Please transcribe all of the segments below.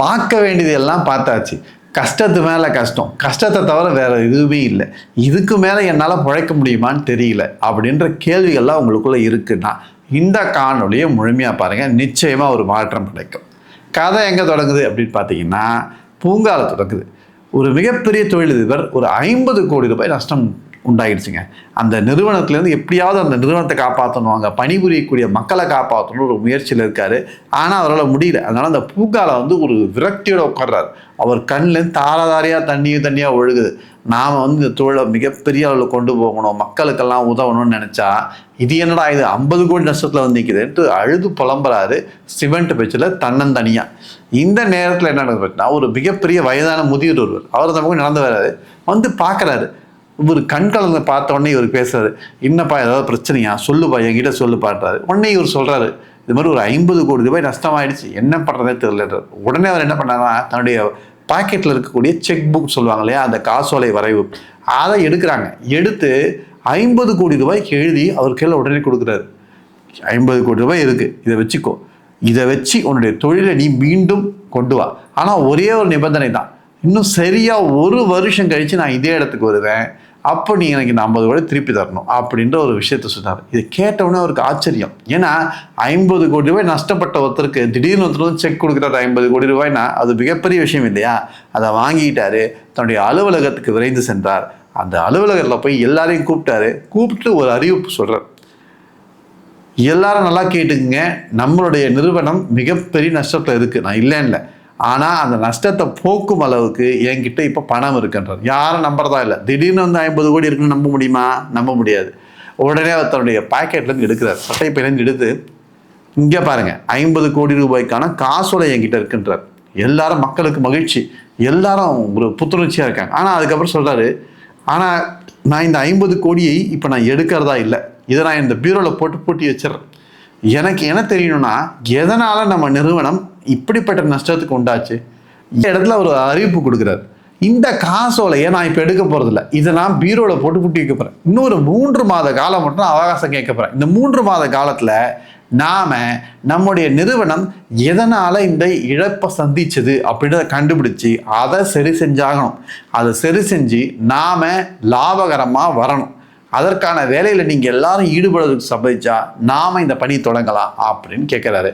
பார்க்க வேண்டியது எல்லாம் பார்த்தாச்சு. கஷ்டத்து மேலே கஷ்டம். கஷ்டத்தை தவிர வேறு எதுவுமே இல்லை. இதுக்கு மேலே என்னால் பிழைக்க முடியுமான்னு தெரியல. அப்படின்ற கேள்விகள்லாம் உங்களுக்குள்ளே இருக்குன்னா இந்த காணொலியை முழுமையாக பாருங்கள் நிச்சயமாக ஒரு மாற்றம் கிடைக்கும். கதை எங்கே தொடங்குது அப்படின்னு பார்த்தீங்கன்னா பூங்கால தொடங்குது. ஒரு மிகப்பெரிய தொழிலதிபர் ஒரு ஐம்பது கோடி ரூபாய் நஷ்டம் உண்டாயிடுச்சுங்க. அந்த நிறுவனத்துலேருந்து எப்படியாவது அந்த நிறுவனத்தை காப்பாற்றணும் அங்கே பணிபுரியக்கூடிய மக்களை காப்பாற்றணும் ஒரு முயற்சியில் இருக்கார். ஆனால் அவரால் முடியல. அதனால் அந்த பூங்கால வந்து ஒரு விரக்தியோடு உட்கார்றாரு. அவர் கண்ணிலேருந்து தாராதாரியாக தண்ணியும் தண்ணியாக ஒழுகுது. நாம் வந்து இந்த தொழிலை மிகப்பெரிய அளவில் கொண்டு போகணும். மக்களுக்கெல்லாம் உதவணும்னு நினச்சா இது என்னடா இது? ஐம்பது கோடி நஷ்டத்தில் வந்து நிற்குதுன்ட்டு அழுது புலம்புறாரு சிமெண்ட் பெச்சில் தன்னந்தனியாக இந்த நேரத்தில் என்ன நடக்குதுன்னா ஒரு மிகப்பெரிய வயதான முதியோர் ஒருவர் அவர் அந்த நடந்து வராரு. வந்து பார்க்குறாரு. இவர் கண் கலந்து பார்த்த உடனே இவர் பேசுறாரு என்னப்பா ஏதாவது பிரச்சனையா? சொல்லுப்பா என்கிட்ட சொல்லுப்பான்றாரு. உடனே இவர் சொல்றாரு இது மாதிரி ஒரு ஐம்பது கோடி ரூபாய் நஷ்டமாயிடுச்சு என்ன பண்ணுறதே தெரியலன்றார். உடனே அவர் என்ன பண்ணாருன்னா தன்னுடைய பாக்கெட்டில் இருக்கக்கூடிய செக் புக் சொல்லுவாங்க இல்லையா அந்த காசோலை வரைவு. அதை எடுக்கிறாங்க. எடுத்து ஐம்பது கோடி ரூபாய்க்கு எழுதி அவர் கையில் உடனே கொடுக்குறாரு. ஐம்பது கோடி ரூபாய் இருக்குது இதை வச்சுக்கோ. இதை வச்சு உன்னுடைய தொழிலை நீ மீண்டும் கொண்டு வா. ஆனால் ஒரே ஒரு நிபந்தனை தான். இன்னும் சரியாக ஒரு வருஷம் கழித்து நான் இதே இடத்துக்கு வருவேன். அப்போ நீ எனக்கு இந்த ஐம்பது கோடி திருப்பி தரணும் அப்படின்ற ஒரு விஷயத்த சொன்னார் இது கேட்டவுடனே அவருக்கு ஆச்சரியம். ஏன்னா ஐம்பது கோடி ரூபாய் நஷ்டப்பட்ட ஒருத்தருக்கு திடீர்னு ஒருத்தர் வந்து செக் கொடுக்குறாரு ஐம்பது கோடி ரூபாய்னா அது மிகப்பெரிய விஷயம் இல்லையா? அதை வாங்கிட்டாரு தன்னுடைய அலுவலகத்துக்கு விரைந்து சென்றார். அந்த அலுவலகத்தில் போய் எல்லாரையும் கூப்பிட்டாரு. கூப்பிட்டு ஒரு அறிவிப்பு சொல்கிறார் எல்லாரும் நல்லா கேட்டுக்குங்க. நம்மளுடைய நிறுவனம் மிகப்பெரிய நஷ்டத்தில் இருக்குது நான் இல்லைன்னு ஆனால் அந்த நஷ்டத்தை போக்கும் அளவுக்கு என்கிட்ட இப்போ பணம் இருக்குன்றார் யாரும் நம்புறதா இல்லை. திடீர்னு வந்து ஐம்பது கோடி இருக்குன்னு நம்ப முடியுமா? நம்ப முடியாது. உடனே அவர் தன்னுடைய பாக்கெட்லேருந்து எடுக்கிறார். சட்டை பையிலேருந்து எடுத்து இங்கே பாருங்கள் ஐம்பது கோடி ரூபாய்க்கான காசோட என்கிட்ட இருக்குன்றார். எல்லாரும் மக்களுக்கு மகிழ்ச்சி. எல்லாரும் ஒரு புத்துணர்ச்சியாக இருக்காங்க. ஆனால் அதுக்கப்புறம் சொல்கிறாரு ஆனால் நான் இந்த ஐம்பது கோடியை இப்போ நான் எடுக்கிறதா இல்லை. இதை நான் இந்த பீரோவில் போட்டு பூட்டி வச்சிடுறேன். எனக்கு என்ன தெரியணும்னா எதனால் நம்ம நிறுவனம் இப்படிப்பட்ட நஷ்டத்துக்கு உண்டாச்சு? இந்த இடத்துல ஒரு அறிவிப்பு கொடுக்குறாரு. இந்த காசோலையை நான் இப்போ எடுக்க போகிறதில்ல இதை நான் பீரோவில் போட்டு குட்டி வைக்க போகிறேன் இன்னொரு மூன்று மாத காலம் மட்டும் நான் அவகாசம் கேட்க போகிறேன் இந்த மூன்று மாத காலத்தில் நாம் நம்முடைய நிறுவனம் எதனால் இந்த இழப்பை சந்திச்சது அப்படின்றத கண்டுபிடிச்சி அதை சரி செஞ்சாகணும். அதை சரி செஞ்சு நாம் லாபகரமாக வரணும். அதற்கான வேலையில் நீங்கள் எல்லாரும் ஈடுபடுறதுக்கு சம்மதிச்சா நாம் இந்த பணி தொடங்கலாம் அப்படின்னு கேட்குறாரு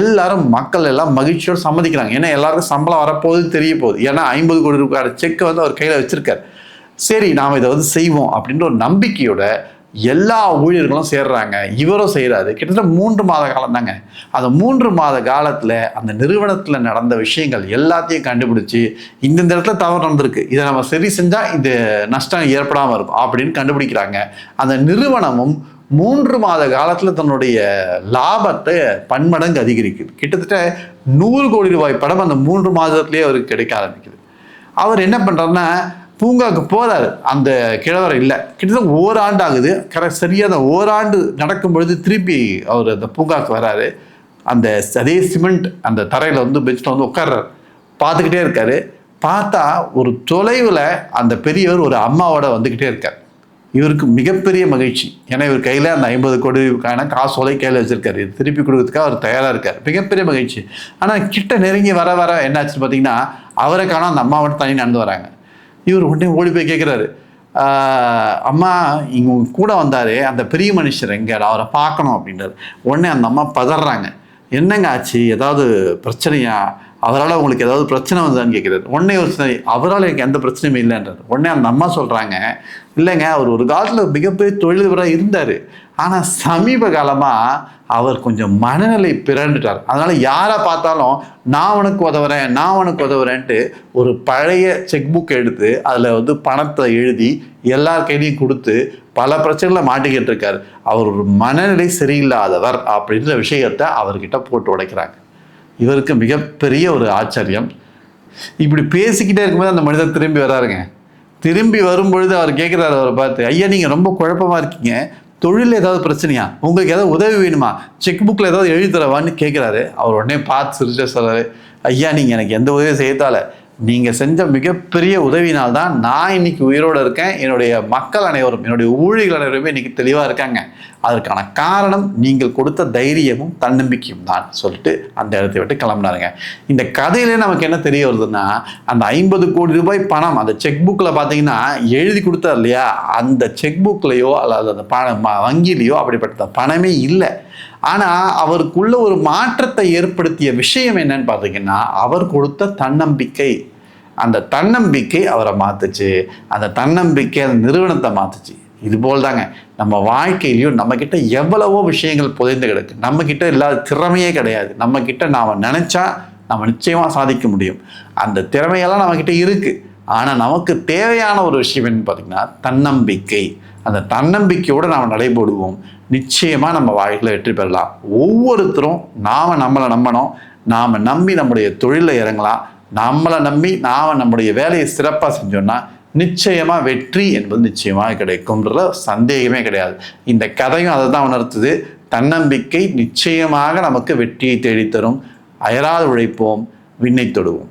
எல்லாரும் மக்கள் எல்லாம் மகிழ்ச்சியோடு சம்மதிக்கிறாங்க. ஏன்னா எல்லாருக்கும் சம்பளம் வரப்போகுது தெரிய போகுது. ஏன்னா ஐம்பது கோடி ரூபாய் செக்கை வந்து அவர் கையில் வச்சுருக்கார். சரி நாம் இதை வந்து செய்வோம் அப்படின்ற ஒரு நம்பிக்கையோட எல்லா ஊழியர்களும் சேர்றாங்க. இவரும் செய்கிறாரு கிட்டத்தட்ட மூன்று மாத காலம் தாங்க. அந்த மூன்று மாத காலத்தில் அந்த நிறுவனத்தில் நடந்த விஷயங்கள் எல்லாத்தையும் கண்டுபிடிச்சி இந்தந்த இடத்துல தவறு நடந்திருக்கு. இதை நம்ம சரி செஞ்சால் இந்த நஷ்டம் ஏற்படாமல் இருக்கும் அப்படின்னு கண்டுபிடிக்கிறாங்க. அந்த நிறுவனமும் மூன்று மாத காலத்தில் தன்னுடைய லாபத்தை பன்மடங்கு அதிகரிக்குது. கிட்டத்தட்ட நூறு கோடி ரூபாய் படம் அந்த மூன்று மாதத்துலேயே அவருக்கு கிடைக்க ஆரம்பிக்குது. அவர் என்ன பண்ணுறாருன்னா பூங்காவுக்கு போறாரு. அந்த கிழவர் இல்லை. கிட்டத்தட்ட ஓராண்டு ஆகுது கரெக்ட் சரியாக அந்த ஓராண்டு நடக்கும் பொழுது திருப்பி அவர் அந்த பூங்காவுக்கு வராரு. அந்த அதே சிமெண்ட் அந்த தரையில் வந்து பெஞ்சில் வந்து உட்கார்றாரு. பார்த்துக்கிட்டே இருக்காரு. பார்த்தா ஒரு தொலைவில் அந்த பெரியவர் ஒரு அம்மாவோட வந்துக்கிட்டே இருக்கார். இவருக்கு மிகப்பெரிய மகிழ்ச்சி. ஏன்னா இவர் கையில் அந்த ஐம்பது கோடிக்கான காசோலை கையில் வச்சுருக்காரு. இது திருப்பி கொடுக்கறதுக்காக அவர் தயாராக இருக்கார். மிகப்பெரிய மகிழ்ச்சி. ஆனால் கிட்ட நெருங்கி வர வர என்னாச்சுன்னு பார்த்தீங்கன்னா அவரை காணும் அந்த அம்மாவோட தனி நடந்து வராங்க. இவர் உடனே ஓடி போய் கேட்குறாரு அம்மா இவங்க கூட வந்தார். அந்த பெரிய மனுஷர் எங்கே? அவரை பார்க்கணும் அப்படின்றாரு. உடனே அந்த அம்மா பதறாங்க. என்னங்க ஆச்சு? ஏதாவது பிரச்சனையா? அவரால் உங்களுக்கு ஏதாவது பிரச்சனை வந்ததான்னு கேட்குறாரு உடனே ஒரு அவரால் எனக்கு எந்த பிரச்சனையும் இல்லைன்றார். உடனே அந்த அம்மா சொல்கிறாங்க இல்லைங்க அவர் ஒரு காலத்தில் மிகப்பெரிய தொழிலதிபராக இருந்தார். ஆனால் சமீப காலமாக அவர் கொஞ்சம் மனநிலை பிறண்டுட்டார் அதனால் யாரை பார்த்தாலும் நான் உனக்கு உதவுறேன் நான் உனக்கு உதவுறேன்ட்டு ஒரு பழைய செக் புக் எடுத்து அதில் வந்து பணத்தை எழுதி எல்லார் கையிலையும் கொடுத்து பல பிரச்சனைகளை மாட்டிக்கிட்டு இருக்கார். அவர் ஒரு மனநிலை சரியில்லாதவர் அப்படின்ற விஷயத்தை அவர்கிட்ட போட்டு உடைக்கிறாங்க. இவருக்கு மிகப்பெரிய ஒரு ஆச்சரியம். இப்படி பேசிக்கிட்டே இருக்கும்போது அந்த மனிதர் திரும்பி வராருங்க. திரும்பி வரும்பொழுது அவர் கேட்குறாரு அவரை பார்த்து ஐயா நீங்கள் ரொம்ப குழப்பமா இருக்கீங்க. தொழிலில் ஏதாவது பிரச்சனையா? உங்களுக்கு ஏதாவது உதவி வேணுமா? செக் புக்கில் ஏதாவது எழுதி தரவான்னு கேட்குறாரு அவர் உடனே பார்த்து சிரிச்சா சொல்கிறாரு ஐயா நீங்கள் எனக்கு எந்த உதவியும் செய்யத்தால. நீங்கள் செஞ்ச மிகப்பெரிய உதவினால் தான் நான் இன்னைக்கு உயிரோடு இருக்கேன். என்னுடைய மக்கள் அனைவரும் என்னுடைய ஊழியர்கள் அனைவருமே இன்னைக்கு தெளிவாக இருக்காங்க. அதற்கான காரணம் நீங்கள் கொடுத்த தைரியமும் தன்னம்பிக்கையும் தான் சொல்லிட்டு அந்த இடத்தை விட்டு கிளம்புனாருங்க. இந்த கதையிலே நமக்கு என்ன தெரிய வருதுன்னா அந்த ஐம்பது கோடி ரூபாய் பணம் அந்த செக் புக்கில் பார்த்தீங்கன்னா எழுதி கொடுத்தார் இல்லையா? அந்த செக் புக்லேயோ அல்லது அந்த பணம் வங்கியிலையோ அப்படிப்பட்ட பணமே இல்லை. ஆனால் அவருக்குள்ள ஒரு மாற்றத்தை ஏற்படுத்திய விஷயம் என்னன்னு பார்த்தீங்கன்னா அவர் கொடுத்த தன்னம்பிக்கை. அந்த தன்னம்பிக்கை அவரை மாற்றுச்சு அந்த தன்னம்பிக்கை அந்த நிறுவனத்தை மாற்றுச்சு இது போல் தாங்க நம்ம வாழ்க்கையிலையும் நம்மக்கிட்ட எவ்வளவோ விஷயங்கள் புதைந்து கிடக்கு. நம்மக்கிட்ட இல்லாத திறமையே கிடையாது. நம்மக்கிட்ட நாம் நினச்சா நம்ம நிச்சயமாக சாதிக்க முடியும். அந்த திறமையெல்லாம் நம்மக்கிட்ட இருக்குது ஆனால் நமக்கு தேவையான ஒரு விஷயம் என்னன்னு பார்த்தீங்கன்னா தன்னம்பிக்கை. அந்த தன்னம்பிக்கையோடு நாம் நடைபோடுவோம் நிச்சயமாக நம்ம வாழ்க்கையில் வெற்றி பெறலாம். ஒவ்வொருத்தரும் நாம் நம்மளை நம்பணும். நாம் நம்பி நம்முடைய தொழிலில் இறங்கலாம். நம்மளை நம்பி நாம் நம்முடைய வேலையை சிறப்பாக செஞ்சோன்னா நிச்சயமாக வெற்றி என்பது நிச்சயமாக கிடைக்கும்ன்ற சந்தேகமே கிடையாது. இந்த கதையும் அதை தான் உணர்த்துது. தன்னம்பிக்கை நிச்சயமாக நமக்கு வெற்றியை தேடித்தரும். அயராது உழைப்போம். விண்ணை தொடுவோம்.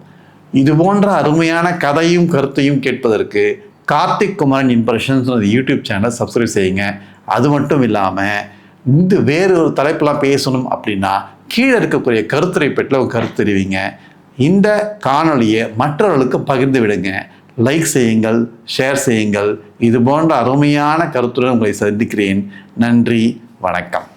இது போன்ற அருமையான கதையும் கருத்தையும் கேட்பதற்கு Karthik Kumaran impressions YouTube channel subscribe செய்யுங்க. அது மட்டும் இல்லாமல் இந்த வேறு ஒரு தலைப்பெல்லாம் பேசணும் அப்படின்னா கீழே இருக்கக்கூடிய கருத்துரை பெட்டில் ஒரு கருத்து தெரிவிங்க. இந்த காணொளியை மற்றவர்களுக்கு பகிர்ந்து விடுங்க. லைக் செய்யுங்கள் ஷேர் செய்யுங்கள். இது போன்ற அருமையான கருத்துடன் உங்களை சந்திக்கிறேன். நன்றி வணக்கம்.